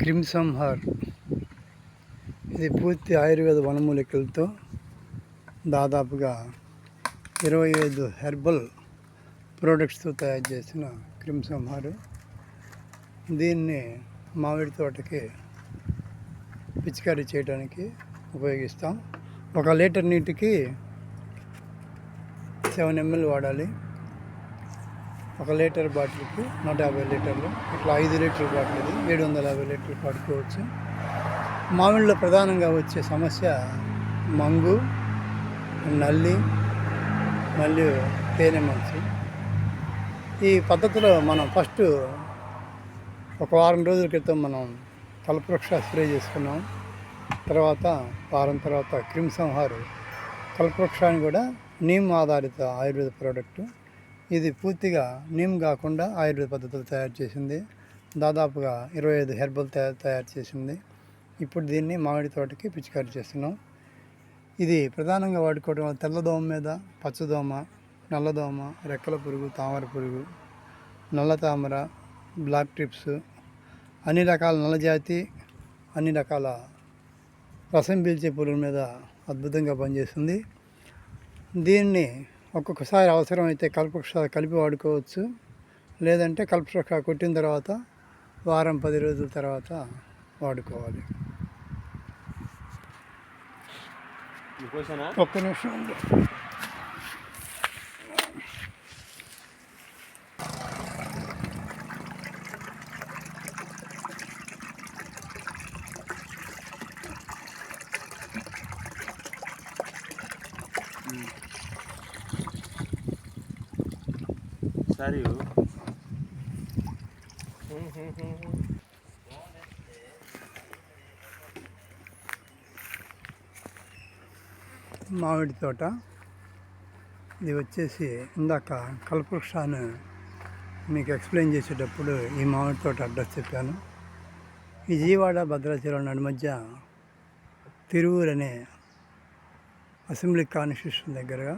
క్రిమ్సంహార్ ఇది పూర్తి ఆయుర్వేద వనమూలికలతో దాదాపుగా ఇరవై ఐదు హెర్బల్ ప్రోడక్ట్స్తో తయారు చేసిన క్రిమ్సంహార్ దీన్ని మామిడి తోటకి పిచికారీ చేయడానికి ఉపయోగిస్తాం. ఒక లీటర్ నీటికి సెవెన్ ఎంఎల్ వాడాలి. ఒక లీటర్ బాటిల్కి నూట యాభై లీటర్లు ఇట్లా ఐదు లీటర్ బాటిల్ ఇది ఏడు వందల యాభై లీటర్లు పడుకోవచ్చు మామిడిలో ప్రధానంగా వచ్చే సమస్య మంగు నల్లి మళ్ళీ తేనె మంచు. ఈ పద్ధతిలో మనం ఫస్ట్ ఒక వారం రోజుల క్రితం మనం కల్పవృక్ష స్ప్రే చేసుకున్నాం. తర్వాత వారం తర్వాత క్రిమిసంహారు కల్పవృక్షాన్ని కూడా నీమ్ ఆధారిత ఆయుర్వేద ప్రోడక్ట్. ఇది పూర్తిగా నీమ్ కాకుండా ఆయుర్వేద పద్ధతులు తయారు చేసింది. దాదాపుగా ఇరవై ఐదు హెర్బల్ తయారు తయారు చేసింది. ఇప్పుడు దీన్ని మామిడి తోటకి పిచికారీ చేస్తున్నాం. ఇది ప్రధానంగా వాడుకోవడం వల్ల తెల్లదోమ మీద పచ్చదోమ నల్లదోమ రెక్కల పురుగు తామర పురుగు నల్ల తామర బ్లాక్ ట్రిప్స్ అన్ని రకాల నల్లజాతి అన్ని రకాల రసం పీల్చే పురుగుల మీద అద్భుతంగా పనిచేస్తుంది. దీన్ని ఒక్కొక్కసారి అవసరమైతే కల్పవృక్ష కలిపి వాడుకోవచ్చు. లేదంటే కల్పవృక్ష కొట్టిన తర్వాత వారం పది రోజుల తర్వాత వాడుకోవాలి. ఒక్క నిమిషం ఉండు. మామిడి తోట ఇది వచ్చేసి ఇందాక కల్పవృక్షాన్ని మీకు ఎక్స్ప్లెయిన్ చేసేటప్పుడు ఈ మామిడి తోట అడ్రస్ చెప్పాను విజయవాడ భద్రాచలం నడి మధ్య తిరువూరు అనే అసెంబ్లీ కాన్స్టిట్యూషన్ దగ్గరగా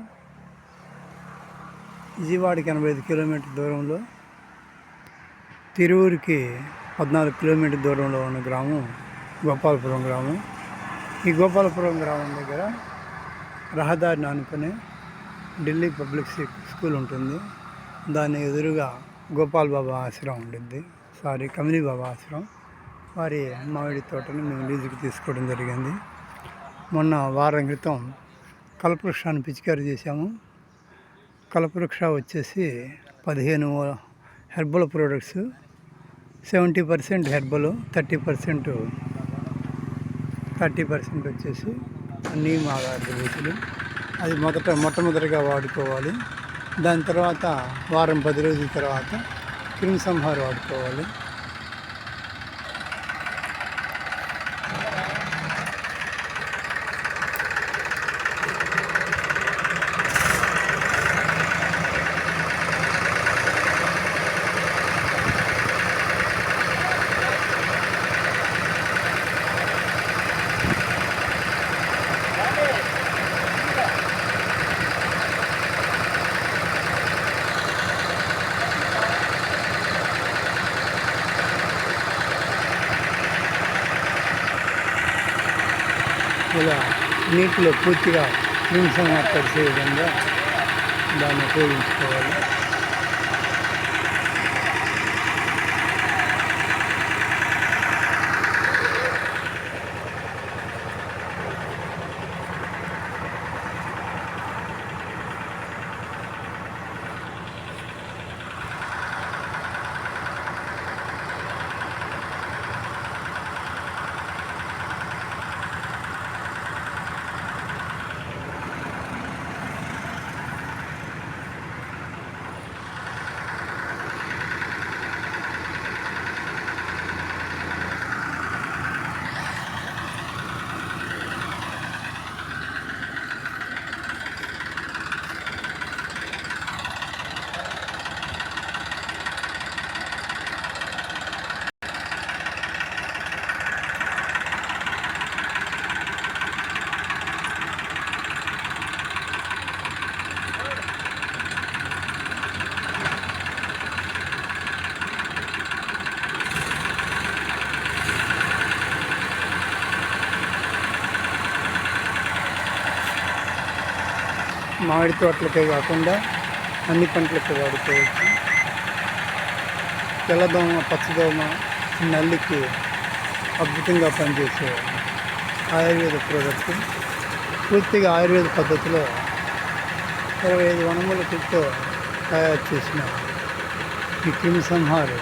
విజయవాడకి ఎనభై ఐదు కిలోమీటర్ దూరంలో తిరువురికి పద్నాలుగు కిలోమీటర్ దూరంలో ఉన్న గ్రామం గోపాలపురం గ్రామం. ఈ గోపాలపురం గ్రామం దగ్గర రహదారిని ఆనుకుని ఢిల్లీ పబ్లిక్ స్కూల్ ఉంటుంది. దాని ఎదురుగా గోపాల్ బాబా ఆశ్రమం ఉండింది సారీ కమిలీ బాబా ఆశ్రమం. వారి మామిడి తోటని మేము లీజుకి తీసుకోవడం జరిగింది. మొన్న వారం క్రితం కల్పవృక్షాన్ని పిచికారీ చేశాము. కల్పవృక్ష వచ్చేసి పదిహేను herbal products seventy percent herbal thirty percent thirty percent వచ్చేసి నీమ్ ఆధారిత రుచులు అది మొదట మొట్టమొదటిగా వాడుకోవాలి. దాని తర్వాత వారం పది రోజుల తర్వాత క్రిమిసంహారం వాడుకోవాలి. నీటిలో పూర్తిగా క్రిమి సంహార్ చేయడంగా విధంగా దాన్ని ఉపయోగించుకోవాలి. మామిడి తోటలకే కాకుండా అన్ని పంటలకు వాడుకోవచ్చు. తెల్లదోమ పచ్చదోమ నల్లికి అద్భుతంగా పనిచేసే ఆయుర్వేద ప్రోడక్ట్. పూర్తిగా ఆయుర్వేద పద్ధతిలో ఇరవై ఐదు వనములతో తయారు చేసిన ఈ క్రిమి సంహారు.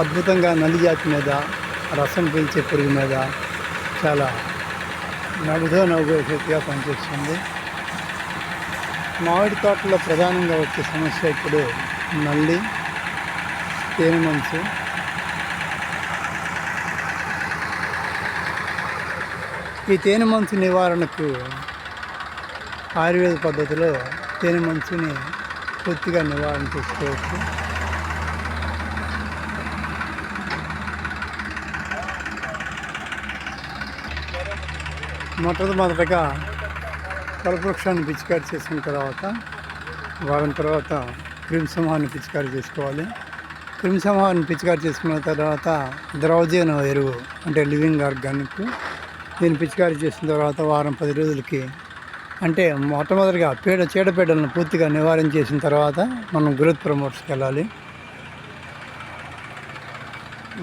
అద్భుతంగా నల్లి జాతి మీద రసం పీల్చే పురుగు మీద చాలా నవ్వుతో నవ్వుగా పనిచేస్తుంది. మామిడి తోటలో ప్రధానంగా వచ్చే సమస్య ఇప్పుడు నల్లి తేనె మంచు. ఈ తేనె మంచు నివారణకు ఆయుర్వేద పద్ధతిలో తేనె మంచుని పూర్తిగా నివారణ చేసుకోవచ్చు. మొట్టమొదటగా కల్పవృక్షాన్ని పిచికారి చేసిన తర్వాత వారం తర్వాత క్రిమిసంహాన్ని పిచికారి చేసుకోవాలి. క్రిమిసంహాన్ని పిచికారి చేసుకున్న తర్వాత ద్రవజీవన ఎరువు అంటే లివింగ్ ఆర్గానిక్. దీన్ని పిచికారి చేసిన తర్వాత వారం పది రోజులకి అంటే మొట్టమొదటిగా పీడ చీడపీడలను పూర్తిగా నివారణ చేసిన తర్వాత మనం గ్రోత్ ప్రమోట్స్కి వెళ్ళాలి.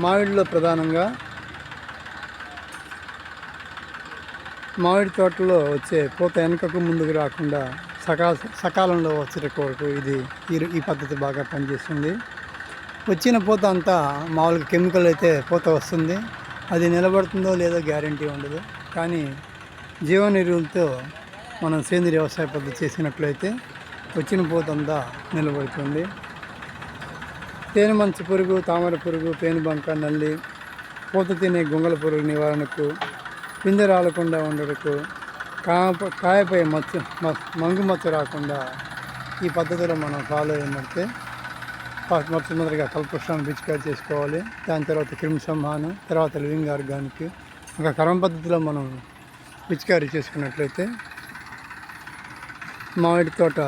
మామిడిలో ప్రధానంగా మామిడి తోటలో వచ్చే పూత వెనుకకు ముందుకు రాకుండా సకా సకాలంలో వచ్చే కొరకు ఇది ఈ- పద్ధతి బాగా పనిచేస్తుంది. వచ్చిన పూత అంతా మామూలుగా కెమికల్ అయితే పూత వస్తుంది. అది నిలబడుతుందో లేదో గ్యారంటీ ఉండదు. కానీ జీవన ఎరువులతో మనం సేంద్రియ వ్యవసాయ పద్ధతి చేసినట్లయితే వచ్చిన పూత అంతా నిలబడుతుంది. తేనె మంచు పురుగు తామర పురుగు పేనుబంక నల్లి పూత తినే గొంగల పురుగు నివారణకు పిందె రాలకుండా ఉండటకు కాప కాయపై మచ్చ మ- మంగు మచ్చ రాకుండా ఈ పద్ధతిలో మనం ఫాలో అయినట్టే ఫస్ట్ మొట్టమొదటిగా కల్పవృక్షాన్ని పిచికారి చేసుకోవాలి దాని తర్వాత క్రిమి సంహానం తర్వాత లివింగ్ ఆర్గానిక్. ఒక క్రమ పద్ధతిలో మనం పిచికారీ చేసుకున్నట్లయితే మామిడి తోట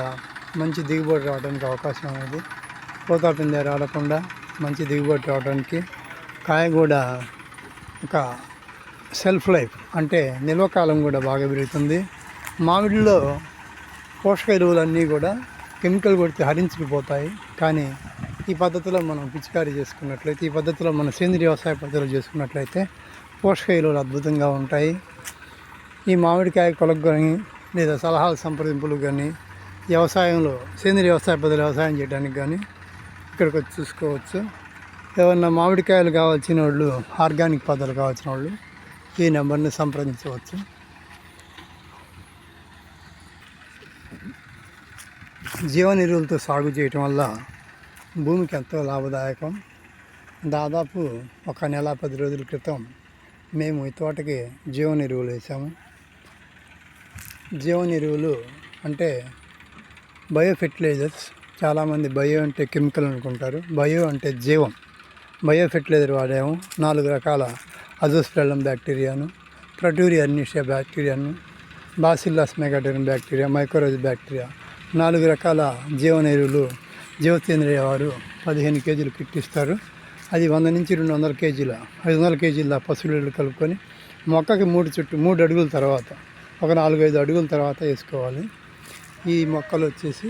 మంచి దిగుబడి రావడానికి అవకాశం అనేది పూతా పిందె రాలకుండా మంచి దిగుబడి రావడానికి కాయ కూడా ఒక సెల్ఫ్ లైఫ్ అంటే నిల్వ కాలం కూడా బాగా పెరుగుతుంది. మామిడిలో పోషక ఎరువులన్నీ కూడా కెమికల్ కొడితే హరించుకుపోతాయి కానీ ఈ పద్ధతిలో మనం పిచికారీ చేసుకున్నట్లయితే ఈ పద్ధతిలో మనం సేంద్రియ వ్యవసాయ పద్ధతిలో చేసుకున్నట్లయితే పోషక ఎరువులు అద్భుతంగా ఉంటాయి. ఈ మామిడికాయ కొలకు కానీ లేదా సలహాల సంప్రదింపులు కానీ వ్యవసాయంలో సేంద్రియ వ్యవసాయ పద్ధతులు వ్యవసాయం చేయడానికి కానీ ఇక్కడికి వచ్చి చూసుకోవచ్చు. ఏమన్నా మామిడికాయలు కావాల్సిన వాళ్ళు ఆర్గానిక్ పద్ధతులు కావాల్సిన వాళ్ళు ఈ నెంబర్ని సంప్రదించవచ్చు. జీవన ఎరువులతో సాగు చేయటం వల్ల భూమికి ఎంతో లాభదాయకం. దాదాపు ఒక నెల పది రోజుల క్రితం మేము ఈ తోటకి జీవన ఎరువులు వేసాము. జీవన ఎరువులు అంటే బయో ఫెర్టిలైజర్స్ చాలామంది బయో అంటే కెమికల్ అనుకుంటారు. బయో అంటే జీవం. బయో ఫెర్టిలైజర్ వాడాము. నాలుగు రకాల అజోస్పెల్లం బ్యాక్టీరియాను ప్రటూరియా అర్నిషియా బ్యాక్టీరియాను బాసిల్లాస్ మెగాటోరియం బ్యాక్టీరియా మైక్రోజ్ బ్యాక్టీరియా నాలుగు రకాల జీవన ఎరువులు వారు పదిహేను కేజీలు కిట్టిస్తారు అది వంద నుంచి రెండు వందల కేజీల ఐదు వందల కేజీల పసులు కలుపుకొని మొక్కకి మూడు చుట్టూ మూడు అడుగుల తర్వాత ఒక నాలుగు ఐదు అడుగుల తర్వాత వేసుకోవాలి. ఈ మొక్కలు వచ్చేసి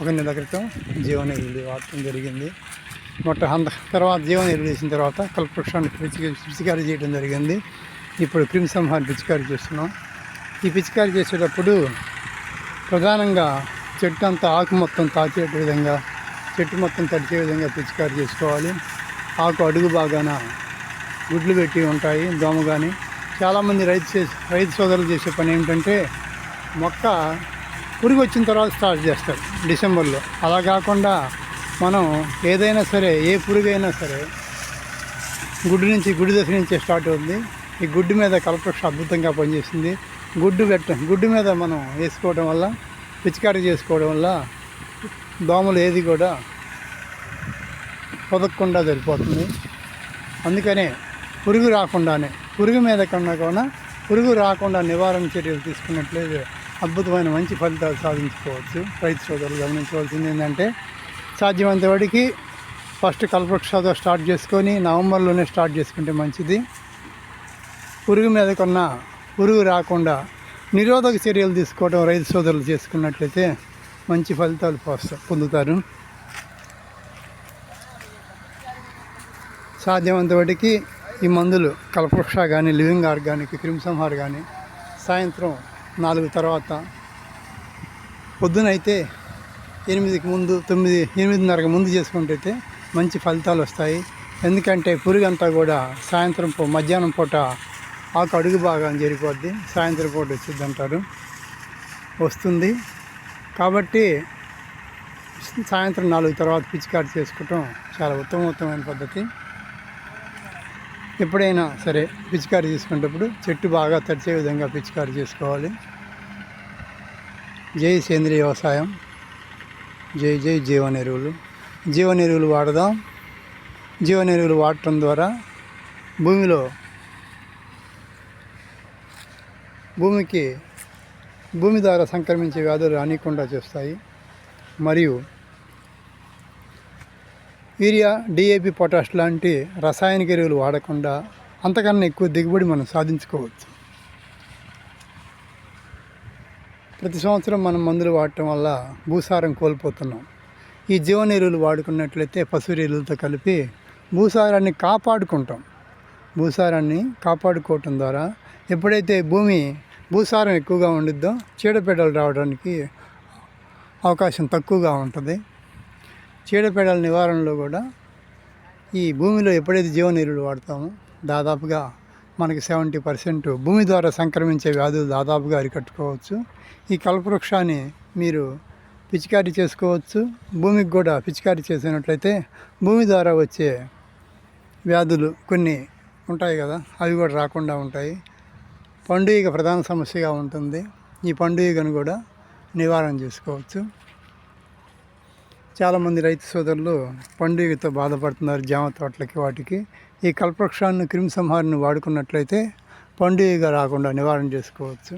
ఒక నెల క్రితం జీవన వాడటం జరిగింది. మొట్ట అంత తర్వాత జీవనం ఎరువులు తర్వాత కల్పవృక్షాన్ని పిచికారి పిచికారీ చేయడం జరిగింది. ఇప్పుడు క్రిమి పిచికారి పిచికారీ చేస్తున్నాం. ఈ పిచికారీ చేసేటప్పుడు ప్రధానంగా చెట్టు అంతా ఆకు మొత్తం తాకే విధంగా చెట్టు మొత్తం తడిచే విధంగా పిచికారీ చేసుకోవాలి. ఆకు అడుగు బాగాన గుడ్లు పెట్టి ఉంటాయి దోమ కానీ చాలామంది రైతు చేసే రైతు సోదరులు చేసే పని ఏమిటంటే మొక్క పురుగు వచ్చిన తర్వాత స్టార్ట్ చేస్తారు డిసెంబర్లో. అలా కాకుండా మనం ఏదైనా సరే ఏ పురుగైనా సరే గుడ్డు నుంచి గుడ్డు దశ నుంచే స్టార్ట్ అవుతుంది. ఈ గుడ్డు మీద కలపక్ష అద్భుతంగా పనిచేస్తుంది. గుడ్డు పెట్ట గుడ్డు మీద మనం వేసుకోవడం వల్ల పిచికారీ చేసుకోవడం వల్ల దోమలు ఏది కూడా పొదక్కుండా సరిపోతుంది. అందుకనే పురుగు రాకుండానే పురుగు మీద కన్నా కూడా పురుగు రాకుండా నివారణ చర్యలు తీసుకున్నట్లయితే అద్భుతమైన మంచి ఫలితాలు సాధించుకోవచ్చు. రైతు సోదరులు గమనించవలసింది ఏంటంటే సాధ్యమైనంత వాడికి ఫస్ట్ కల్పవృక్షతో స్టార్ట్ చేసుకొని నవంబర్లోనే స్టార్ట్ చేసుకుంటే మంచిది. పురుగు మీద కొన్న పురుగు రాకుండా నిరోధక చర్యలు తీసుకోవడం రైతు సోదరులు చేసుకున్నట్లయితే మంచి ఫలితాలు పొందుతారు. సాధ్యమైనంత వాటికి ఈ మందులు కల్పవృక్ష కానీ లివింగ్ ఆర్గానిక్ క్రిమిసంహార్ కానీ సాయంత్రం నాలుగు తర్వాత పొద్దునైతే ఎనిమిదికి ముందు తొమ్మిది ఎనిమిదిన్నరకు ముందు చేసుకుంటే మంచి ఫలితాలు వస్తాయి. ఎందుకంటే పురుగు అంతా కూడా సాయంత్రం మధ్యాహ్నం పూట ఆకు అడుగు భాగం జరిగిపోద్ది. సాయంత్రం పూట వచ్చింది అంటారు వస్తుంది. కాబట్టి సాయంత్రం నాలుగు తర్వాత పిచికారి చేసుకోవటం చాలా ఉత్తమోత్తమైన పద్ధతి. ఎప్పుడైనా సరే పిచికారి చేసుకునేటప్పుడు చెట్టు బాగా తడిచే విధంగా పిచికారి చేసుకోవాలి. జై సేంద్రియ వ్యవసాయం. జై జై జీవన ఎరువులు జీవన ఎరువులు వాడదాం. జీవన ఎరువులు వాడటం ద్వారా భూమిలో భూమికి భూమి ద్వారా సంక్రమించే వ్యాధులు రానికుండా చేస్తాయి. మరియు యూరియా డిఏపి పొటాష్ లాంటి రసాయనిక ఎరువులు వాడకుండా అంతకన్నా ఎక్కువ దిగుబడి మనం సాధించుకోవచ్చు. ప్రతి సంవత్సరం మనం మందులు వాడటం వల్ల భూసారం కోల్పోతున్నాం. ఈ జీవనెరువులు వాడుకున్నట్లయితే పశువు కలిపి భూసారాన్ని కాపాడుకుంటాం. భూసారాన్ని కాపాడుకోవటం ద్వారా ఎప్పుడైతే భూమి భూసారం ఎక్కువగా ఉండిద్దో చీడపీడలు రావడానికి అవకాశం తక్కువగా ఉంటుంది. చీడపీడల నివారణలో కూడా ఈ భూమిలో ఎప్పుడైతే జీవన ఎరువులు వాడతామో దాదాపుగా మనకి సెవెంటీ పర్సెంట్ భూమి ద్వారా సంక్రమించే వ్యాధులు దాదాపుగా అరికట్టుకోవచ్చు. ఈ కల్పవృక్షాన్ని మీరు పిచికారీ చేసుకోవచ్చు. భూమికి కూడా పిచికారీ చేసినట్లయితే భూమి ద్వారా వచ్చే వ్యాధులు కొన్ని ఉంటాయి కదా అవి కూడా రాకుండా ఉంటాయి. పండుగ ప్రధాన సమస్యగా ఉంటుంది. ఈ పండుగను కూడా నివారణ చేసుకోవచ్చు. చాలామంది రైతు సోదరులు పండుగతో బాధపడుతున్నారు జామ తోటలకి వాటికి. ఈ కల్పవృక్షాన్ని క్రిమిసంహారిని వాడుకున్నట్లయితే పండుగ రాకుండా నివారణ చేసుకోవచ్చు.